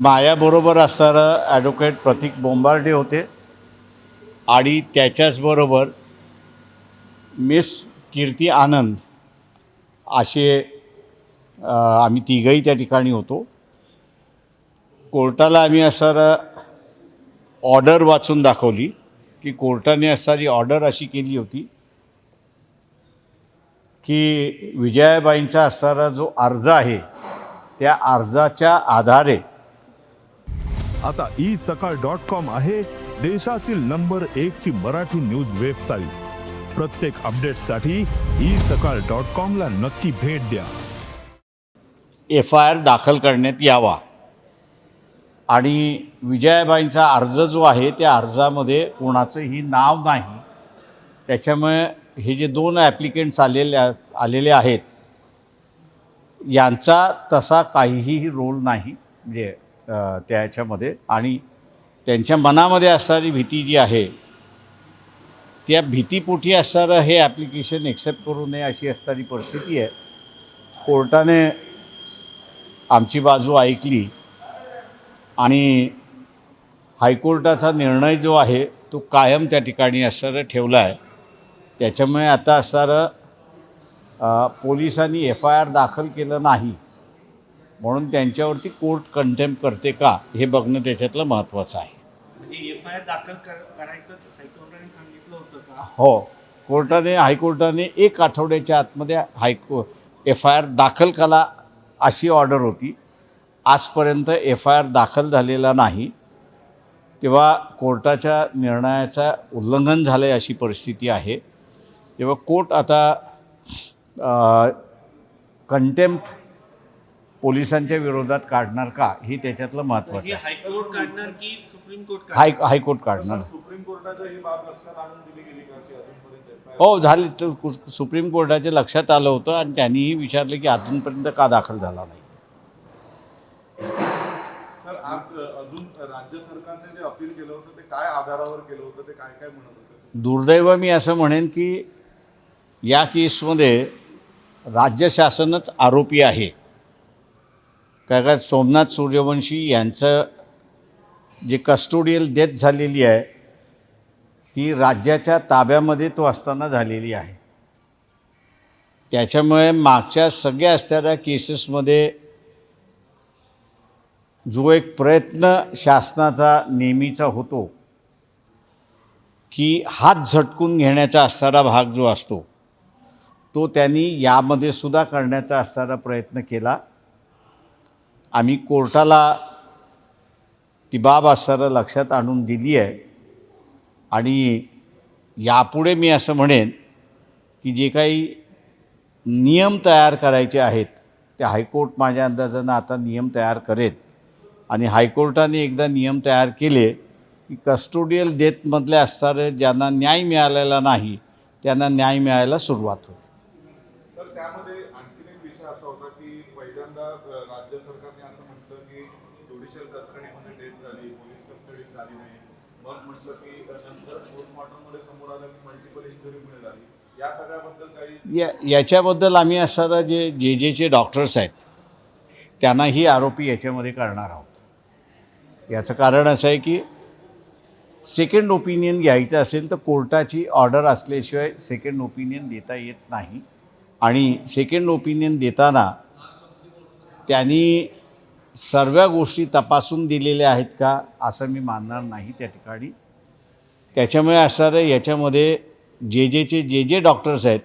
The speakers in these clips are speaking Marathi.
माझ्याबरोबर असणारं ॲडव्होकेट प्रतीक बोंबार्डे होते. आणि त्याच्याचबरोबर मिस कीर्ती आनंद असे आम्ही तिघही त्या ठिकाणी होतो. कोर्टाला आम्ही असणारं ऑर्डर वाचून दाखवली की कोर्टाने असणारी ऑर्डर अशी केली होती की विजयाबाईंचा असणारा जो अर्ज आहे त्या अर्जाच्या आधारे आता ई सकाळ डॉट कॉम आहे देशातील नंबर एक ची मराठी न्यूज वेबसाईट. प्रत्येक अपडेटसाठी ई सकाळ डॉट कॉमला नक्की भेट द्या. एफ आय आर दाखल करण्यात यावा. आणि विजयाबाईंचा अर्ज जो आहे त्या अर्जामध्ये कोणाचंही नाव नाही. त्याच्यामुळे हे जे दोन ॲप्लिकेंट्स आलेले आलेले आहेत यांचा तसा काहीही रोल नाही. म्हणजे त्या ह्याच्यामध्ये आणि त्यांच्या मनामध्ये असणारी भीती जी आहे त्या भीतीपोटी असणारं हे ॲप्लिकेशन एक्सेप्ट करू नये अशी असणारी परिस्थिती आहे. कोर्टाने आमची बाजू ऐकली आणि हायकोर्टाचा निर्णय जो आहे तो कायम त्या ठिकाणी असणारं ठेवला आहे. त्याच्यामुळे आता असणारं पोलिसांनी एफ आय आर दाखल केलं नाही. म्हणून त्यांच्यावरती कोर्ट कंटेम्प करते का हे बघणं त्याच्यातलं महत्त्वाचं आहे. म्हणजे हो. कोर्टाने हायकोर्टाने एक आठवड्याच्या आतमध्ये हायको एफ आय आर दाखल करा अशी ऑर्डर होती. आजपर्यंत एफ आय आर दाखल झालेला नाही. तेव्हा कोर्टाच्या निर्णयाचं उल्लंघन झालं आहे अशी परिस्थिती आहे. तेव्हा कोर्ट आता कंटेम्प्ट पोलिसांच्या विरोधात काढणार का? हे त्याच्यातलं महत्त्वाचं हे आहे. हायकोर्ट काढणार की सुप्रीम कोर्ट काढणार? हाय हायकोर्ट काढणार. सुप्रीम कोर्टाच्या ही बाब लक्षात आणून दिली गेली का की अजूनपर्यंत FIR हो झाले. तर कु- सुप्रीम कोर्टाच्या लक्षात आलं होतं आणि त्यांनीही विचारलं की अजूनपर्यंत का दाखल झाला नाही? सर आज अ, अजून राज्य सरकारने जे अपील केलं होतं ते काय आधारावर केलं होतं ते काय काय म्हणत होते दुर्दैव मी असं म्हणेन की या केसमध्ये राज्य शासनच आरोपी आहे. काय काय सोमनाथ सूर्यवंशी यांचं जे कस्टोडियल डेथ झालेली आहे ती राज्याच्या ताब्यामध्ये तो असताना झालेली आहे. त्याच्यामुळे मागच्या सगळ्या असणाऱ्या केसेसमध्ये जो एक प्रयत्न शासनाचा नेहमीचा होतो की हात झटकून घेण्याचा असणारा भाग जो असतो तो त्यांनी यामध्ये सुद्धा करण्याचा असणारा प्रयत्न केला. आम्ही कोर्टाला ती बाब असणारं लक्षात आणून दिली आहे. आणि यापुढे मी असं म्हणेन की जे काही नियम तयार करायचे आहेत ते हायकोर्ट माझ्या अंदाजानं आता नियम तयार करेत आणि हायकोर्टाने एकदा नियम तयार केले की कस्टोडियल डेथमधले असणारे ज्यांना न्याय मिळालेला नाही त्यांना न्याय मिळायला सुरुवात होईल. पहिल्यांदा राज्य सरकारने असं म्हटलं की ज्युडिशियल कस्टडीमध्ये डेथ झाली पोलीस कस्टडीत झाली नाही. मग म्हटलं की नंतर पोस्टमॉर्टममध्ये समोर आलं की मल्टिपल इंजुरी मुळे झाली या सगळ्याबद्दल काही या याच्याबद्दल आम्ही असणारा जे जे जेचे डॉक्टर्स आहेत त्यांनाही आरोपी याच्यामध्ये करणार आहोत. याचं कारण असं आहे की सेकंड ओपिनियन घ्यायचं असेल तर कोर्टाची ऑर्डर असल्याशिवाय सेकंड ओपिनियन देता येत नाही. आणि सेकंड ओपिनियन देताना त्यांनी सर्व गोष्टी तपासून दिलेल्या आहेत का असं मी मानणार नाही त्या ठिकाणी. त्याच्यामुळे असणारं याच्यामध्ये जे जेचे जे जे डॉक्टर्स आहेत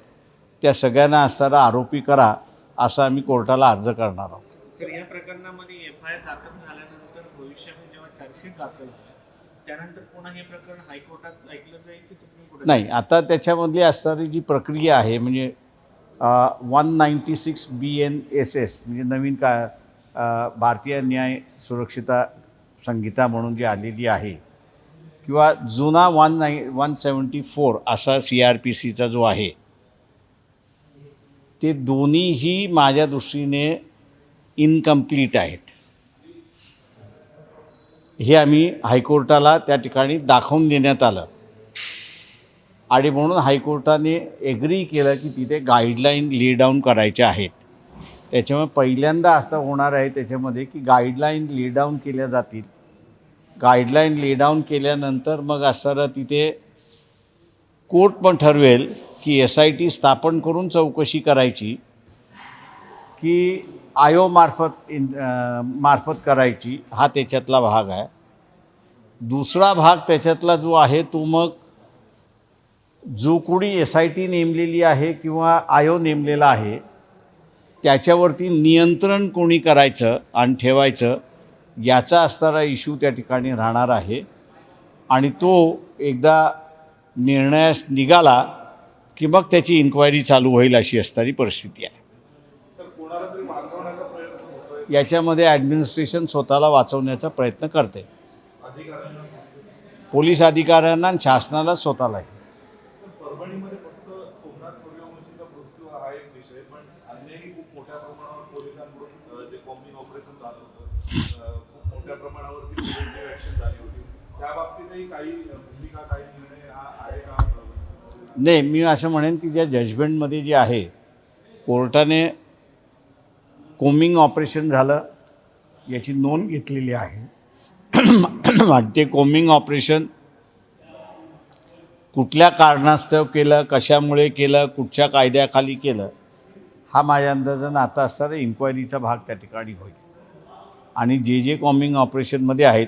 त्या सगळ्यांना असणारा आरोपी करा असं आम्ही कोर्टाला अर्ज करणार आहोत. सर या प्रकरणामध्ये एफ आय आर दाखल झाल्यानंतर भविष्यामध्ये जेव्हा चार्जशीट दाखल त्यानंतर पुन्हा हे प्रकरण हायकोर्टात ऐकलं जाईल की सुप्रीम कोर्टात? नाही आता त्याच्यामधली असणारी जी प्रक्रिया आहे म्हणजे one ninety six B N S S म्हणजे नवीन का भारतीय न्याय सुरक्षिता संहिता म्हणून जी आलेली आहे किंवा जुना one nine one seventy four असा सी आर पी सीचा जो आहे ते दोन्हीही माझ्या दृष्टीने इनकम्प्लीट आहेत. हे आम्ही हायकोर्टाला त्या ठिकाणी दाखवून देण्यात आलं. आणि म्हणून हायकोर्टाने एग्री केलं की तिथे गाईडलाईन लीडाऊन करायच्या आहेत. त्याच्यामुळे पहिल्यांदा असं होणार आहे त्याच्यामध्ये की गाईडलाईन लेडाऊन केल्या जातील. गाईडलाईन लेडाऊन केल्यानंतर मग असणारं तिथे कोर्ट पण ठरवेल की एस आय टी स्थापन करून चौकशी करायची की आयोमार्फत इन मार्फत करायची हा त्याच्यातला भाग आहे. दुसरा भाग त्याच्यातला जो आहे तो मग जो कोणी एस आय टी नेमलेली आहे किंवा आयो नेमलेला आहे त्याच्यावरती नियंत्रण कोणी करायचं आणि ठेवायचं याचा असणारा इश्यू त्या ठिकाणी राहणार आहे. आणि तो एकदा निर्णयास निघाला की मग त्याची इन्क्वायरी चालू होईल अशी असणारी परिस्थिती आहे. याच्यामध्ये ॲडमिनिस्ट्रेशन स्वतःला वाचवण्याचा प्रयत्न करते. पोलीस अधिकाऱ्यांना आणि शासनाला स्वतःलाही. त्या बाबतीतही काही भूमिका काही निर्णय आहे का? नाही मी असं म्हणेन की ज्या जजमेंटमध्ये जे आहे कोर्टाने कोमिंग ऑपरेशन झालं याची नोंद घेतलेली आहे. आणि ते कोमिंग ऑपरेशन कुठल्या कारणास्तव केलं कशामुळे केलं कुठच्या कायद्याखाली केलं हा माझ्या अंदाजानं आता असणारा इन्क्वायरीचा भाग त्या ठिकाणी होईल. आणि जे जे कॉमिंग ऑपरेशनमध्ये आहेत